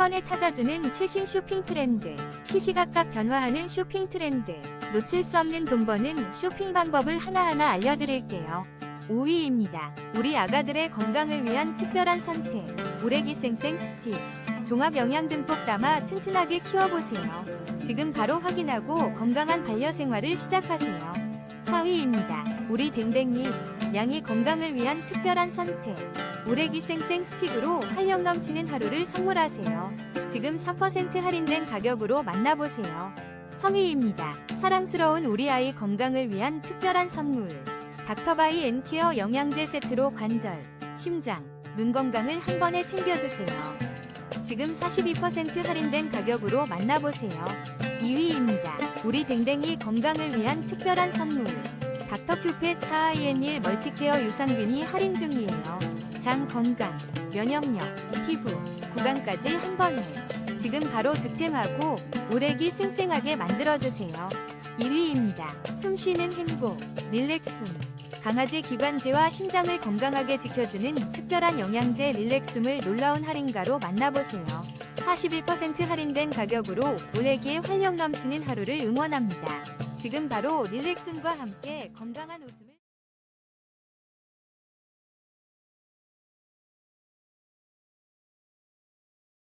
번에 찾아주는 최신 쇼핑 트렌드, 시시각각 변화하는 쇼핑 트렌드, 놓칠 수 없는 돈 버는 쇼핑 방법을 하나하나 알려드릴게요. 5위입니다. 우리 아가들의 건강을 위한 특별한 선택, 오래기 생생 스틱. 종합 영양 듬뿍 담아 튼튼하게 키워보세요. 지금 바로 확인하고 건강한 반려생활을 시작하세요. 4위입니다. 우리 댕댕이, 양이 건강을 위한 특별한 선택. 오래기 생생 스틱으로 활력 넘치는 하루를 선물하세요. 지금 4% 할인된 가격으로 만나보세요. 3위입니다. 사랑스러운 우리 아이 건강을 위한 특별한 선물. 닥터바이 앤케어 영양제 세트로 관절, 심장, 눈 건강을 한 번에 챙겨주세요. 지금 42% 할인된 가격으로 만나보세요. 2위입니다. 우리 댕댕이 건강을 위한 특별한 선물. 닥터큐펫 4IN1 멀티케어 유산균이 할인 중이에요. 장 건강, 면역력, 피부, 구강까지 한 번에. 지금 바로 득템하고 오래기 쌩쌩하게 만들어주세요. 1위입니다. 숨 쉬는 행복, 릴렉숨. 강아지 기관지와 심장을 건강하게 지켜주는 특별한 영양제 릴렉숨을 놀라운 할인가로 만나보세요. 41% 할인된 가격으로 오래기의 활력 넘치는 하루를 응원합니다. 지금 바로 릴렉숨과 함께 건강한 웃음을